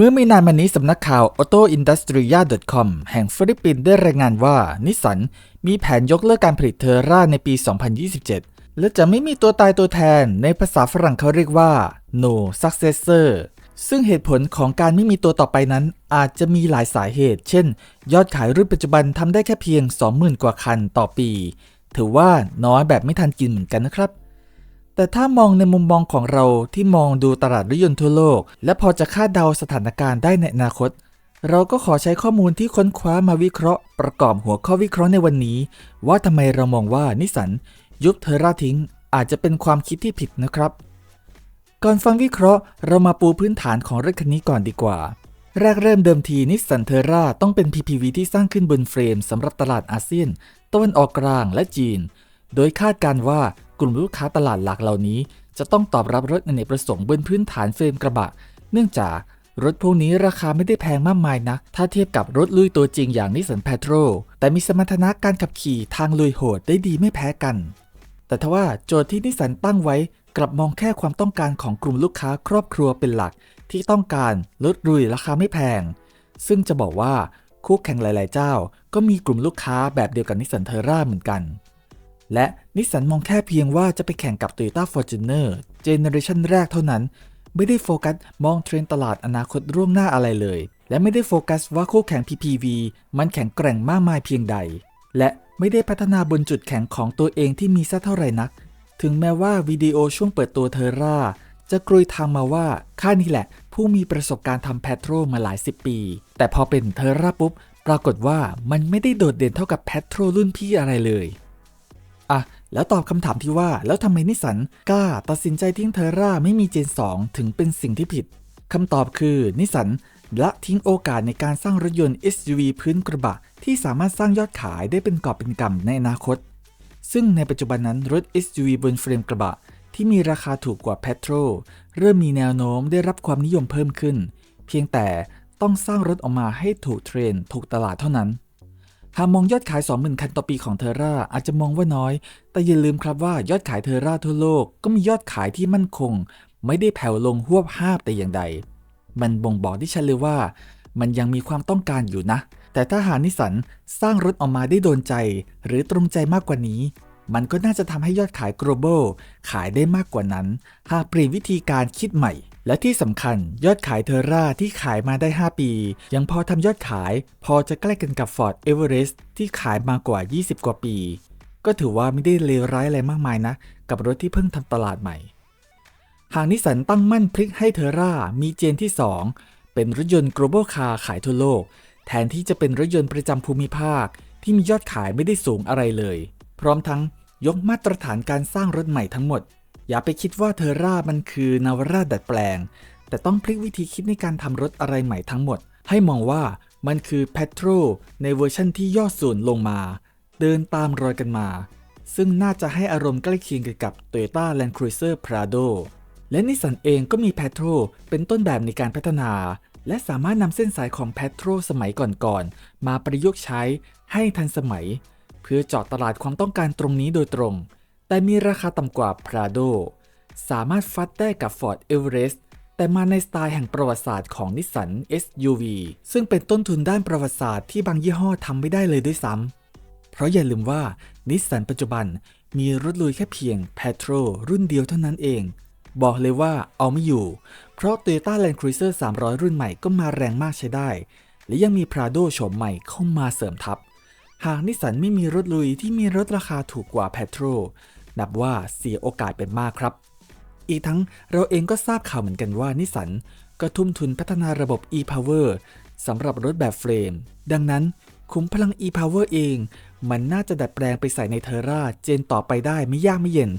เมื่อไม่นานมานี้สำนักข่าว AutoIndustria.com แห่งฟิลิปปินส์ได้รายงานว่า นิสสันมีแผนยกเลิกการผลิตเทอร่าในปี 2027 และจะไม่มีตัวตายตัวแทนในภาษาฝรั่งเขาเรียกว่า no successor ซึ่งเหตุผลของการไม่มีตัวต่อไปนั้น อาจจะมีหลายสาเหตุ เช่น ยอดขายรุ่นปัจจุบันทำได้แค่เพียง 20,000 กว่าคันต่อปี ถือว่าน้อยแบบไม่ทันกินเหมือนกันนะครับ แต่ถ้ามองในมุมมองของเราที่มองดูตลาดรถยนต์ทั่วโลก และพอจะคาดเดาสถานการณ์ได้ในอนาคต เราก็ขอใช้ข้อมูลที่ค้นคว้ามาวิเคราะห์ ประกอบหัวข้อวิเคราะห์ในวันนี้ ว่าทำไมเรามองว่านิสสันยุบเทอร่าทิ้ง อาจจะเป็นความคิดที่ผิดนะครับ ก่อนฟังวิเคราะห์ เรามาปูพื้นฐานของรถคันนี้ก่อนดีกว่า แรกเริ่มเดิมทีนิสสันเทอร่าต้องเป็น PPV ที่สร้างขึ้นบนเฟรมสำหรับตลาดอาเซียนตะวันออกกลางและจีน โดยคาดการณ์ว่า กลุ่มลูกค้าตลาดหลักเหล่านี้ จะต้องตอบรับรถอเนกประสงค์บนพื้นฐานเฟรมกระบะ เนื่องจากรถพวกนี้ราคาไม่ได้แพงมากมายนัก ถ้าเทียบกับรถลุยตัวจริงอย่างนิสสันแพทโรแต่มีสมรรถนะการขับขี่ทางลุยโหดได้ดีไม่แพ้กัน แต่ทว่าโจทย์ที่นิสสันตั้งไว้กลับมองแค่ความต้องการของกลุ่มลูกค้าครอบครัวเป็นหลัก ที่ต้องการรถลุยราคาไม่แพง ซึ่งจะบอกว่าคู่แข่งหลาย ๆ เจ้า ก็มีกลุ่มลูกค้าแบบเดียวกับนิสสันเทอร่าเหมือนกัน และนิสสันมองแค่เพียงว่าจะไปแข่งกับ Toyota Fortuner เจเนอเรชันแรกเท่านั้น ไม่ได้โฟกัสมองเทรนตลาดอนาคตร่วงหน้าอะไรเลย และไม่ได้โฟกัสว่าคู่แข่ง PPV มันแข็งแกร่งมากมายเพียงใด และไม่ได้พัฒนาบนจุดแข็งของตัวเองที่มีสักเท่าไหร่นัก ถึงแม้ว่าวิดีโอช่วงเปิดตัวเทอร่าจะกรุยทางมาว่าข้านี่แหละ ผู้มีประสบการณ์ทำแพทโรมาหลายสิบปี แต่พอเป็นเทอร่าปุ๊บ ปรากฏว่ามันไม่ได้โดดเด่นเท่ากับแพทโรรุ่นพี่อะไรเลย แล้วตอบคำถามที่ว่าแล้วทำไมนิสันกล้าตัดสินใจทิ้งเทอร่าไม่มีเจน 2 ถึงเป็นสิ่งที่ผิดคำตอบคือนิสันละทิ้งโอกาสในการสร้างรถยนต์ SUV พื้นกระบะ ที่สามารถสร้างยอดขายได้เป็นกอบเป็นกำในอนาคต ซึ่งในปัจจุบันนั้นรถ SUV บนเฟรมกระบะ ที่มีราคาถูกกว่า p e t r o เริ่มมีแนวโน้มได้รับความนิยมเพิ่มขึ้น เพียงแต่ต้องสร้างรถออกมาให้ถูกเทรนถูกตลาดเท่านั้น หากมองยอดขาย 20,000 คันต่อปีของเทอร่าอาจจะมองว่าน้อย แต่อย่าลืมครับว่ายอดขายเทอร่าทั่วโลกก็มียอดขายที่มั่นคง ไม่ได้แผ่วลงหวบห้าบแต่อย่างใด มันบ่งบอกที่ชัดเลยว่า มันยังมีความต้องการอยู่นะ แต่ถ้าหานิสันสร้างรถออกมาได้โดนใจ หรือตรงใจมากกว่านี้ มันก็น่าจะทำให้ยอดขาย global ขายได้มากกว่านั้น หากเปลี่ยนวิธีการคิดใหม่ และที่สำคัญยอดขายเทอร่าที่ขายมาได้ 5 ปี ยังพอทำยอดขาย พอจะใกล้กันกับ Ford Everest ที่ขายมากว่า 20 กว่าปี ก็ถือว่าไม่ได้เลวร้ายอะไรมากมายนะ กับรถที่เพิ่งทำตลาดใหม่ หากนิสสันตั้งมั่นพลิกให้เทอร่ามีเจนที่ 2 เป็นรถยนต์ global car ขายทั่วโลก แทนที่จะเป็นรถยนต์ประจำภูมิภาคที่มียอดขายไม่ได้สูงอะไรเลย พร้อมทั้งยกมาตรฐานการสร้างรถใหม่ทั้งหมด อย่าไปคิดว่าเทอร่ามันคือนาวราดัดแปลง แต่ต้องพลิกวิธีคิดในการทำรถอะไรใหม่ทั้งหมด ให้มองว่ามันคือแพทโรในเวอร์ชั่นที่ย่อส่วนลงมา เดินตามรอยกันมา ซึ่งน่าจะให้อารมณ์ใกล้เคียงกับ Toyota Land Cruiser Prado และนิสสันเองก็มีแพทโรเป็นต้นแบบในการพัฒนา และสามารถนำเส้นสายของแพทโรสมัยก่อนๆมาประยุกต์ใช้ให้ทันสมัย พื่อเจาะตลาดความต้องการตรงนี้โดยตรง แต่มีราคาต่ำกว่า Prado สามารถฟัดได้กับ Ford Everest แต่มาในสไตล์แห่งประวัติศาสตร์ของนิสสัน SUV ซึ่งเป็นต้นทุนด้านประวัติศาสตร์ที่บางยี่ห้อทำไม่ได้เลยด้วยซ้ำ เพราะอย่าลืมว่านิสสันปัจจุบันมีรถลุยแค่เพียง p e t r o รุ่นเดียวเท่านั้นเอง บอกเลยว่าเอาไม่อยู่ เพราะ Toyota Land Cruiser 300 รุ่นใหม่ก็มาแรงมากใช้ได้ และยังมี Prado โฉมใหม่เข้ามาเสริมทัพ หากนิสสันไม่มีรถลุยที่มีรถราคาถูกกว่า p e t r o นับว่าเสียโอกาสเป็นมากครับ อีกทั้งเราเองก็ทราบข่าวเหมือนกันว่านิสสันก็ทุ่มทุนพัฒนาระบบ e-power สำหรับรถแบบเฟรม ดังนั้นคุ้มพลัง e-power เอง มันน่าจะดัดแปลงไปใส่ในเทอร่าเจนต่อไปได้ไม่ยากไม่เย็น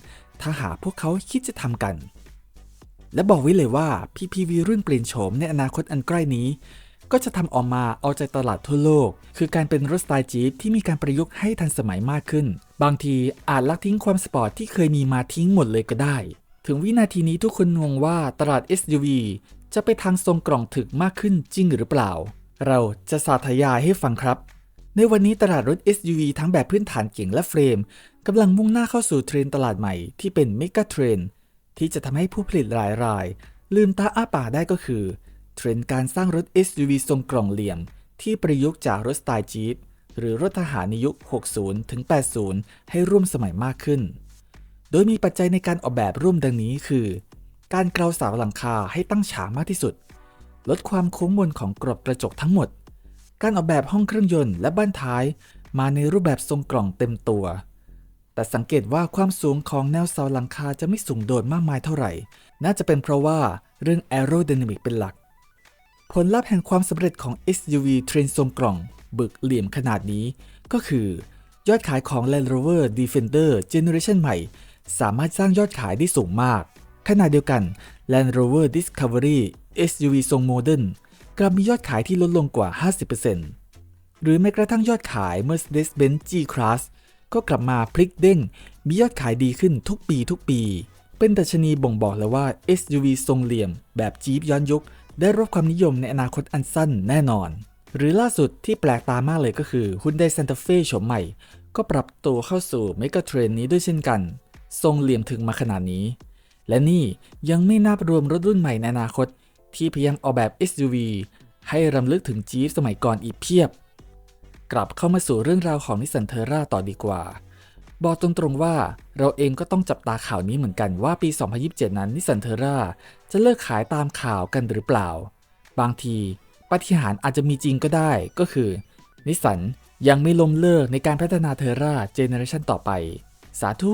ถ้าหาพวกเขาคิดจะทำกัน และบอกไว้เลยว่า PPV รุ่นเปลี่ยนโฉมในอนาคตอันใกล้นี้ ก็จะทำออกมาเอาใจตลาดทั่วโลก คือการเป็นรถสไตล์จี๊ปที่มีการประยุกต์ให้ทันสมัยมากขึ้น บางทีอาจลักทิ้งความสปอร์ตที่เคยมีมาทิ้งหมดเลยก็ได้ ถึงวินาทีนี้ทุกคนงงว่าตลาด SUV จะไปทางทรงกล่องถึกมากขึ้นจริงหรือเปล่า เราจะสาธยายให้ฟังครับ ในวันนี้ตลาดรถ SUV ทั้งแบบพื้นฐานเก่งและเฟรมกำลังมุ่งหน้าเข้าสู่เทรนตลาดใหม่ที่เป็นเมกะเทรนที่จะทำให้ผู้ผลิตหลายรายลืมตาอ้าปากได้ก็คือ เทรนด์การสร้างรถ SUV ทรงกล่องเหลี่ยม ที่ประยุกต์จากรถสไตล์จีปหรือรถทหารในยุค 60 ถึง 80 ให้ร่วมสมัยมากขึ้น โดยมีปัจจัยในการออกแบบร่วมดังนี้คือ การเกลาเสาหลังคาให้ตั้งฉากมากที่สุด ลดความโค้งมนของกรอบกระจกทั้งหมด การออกแบบห้องเครื่องยนต์และบ้านท้ายมาในรูปแบบทรงกล่องเต็มตัว แต่สังเกตว่าความสูงของแนวเสาหลังคาจะไม่สูงโดดมากมายเท่าไหร่ น่าจะเป็นเพราะว่าเรื่อง aerodynamic เป็นหลัก ผลลัพธ์แห่งความสำเร็จของ SUV เทรนทรงกล่อง บึกเหลี่ยมขนาดนี้ ก็คือยอดขายของ Land Rover Defender Generation ใหม่ สามารถสร้างยอดขายได้สูงมาก ขณะเดียวกัน Land Rover Discovery SUV ทรงโมเดิร์นกลับมียอดขายที่ลดลงกว่า 50%หรือแม้กระทั่งยอดขาย Mercedes-Benz G-Class ก็กลับมาพลิกเด้ง มียอดขายดีขึ้นทุกปีทุกปี เป็นดัชนีบ่งบอกแล้วว่า SUV ทรงเหลี่ยมแบบจี๊ปย้อนยุค ได้รับความนิยมในอนาคตอันสั้นแน่นอน หรือล่าสุดที่แปลกตามากเลยก็คือ Hyundai Santa Fe โฉมใหม่ ก็ปรับตัวเข้าสู่เมกะเทรนนี้ด้วยเช่นกัน ทรงเหลี่ยมถึงมาขนาดนี้ และนี่ยังไม่นับรวมรถรุ่นใหม่ในอนาคต ที่พยายามออกแบบ SUV ให้รำลึกถึงจี๊ปสมัยก่อนอีกเพียบ กลับเข้ามาสู่เรื่องราวของนิสสันเทอร่าต่อดีกว่า บอกตรงๆว่าเราเองก็ต้องจับตาข่าวนี้เหมือนกันว่าปี 2027 นั้นนิสันเทอร่าจะเลิกขายตามข่าวกันหรือเปล่า บางทีปาฏิหาริย์อาจจะมีจริงก็ได้ก็คือนิสสันยังไม่ล้มเลิกในการพัฒนาเทอร่าเจเนอเรชันต่อไป สาธุ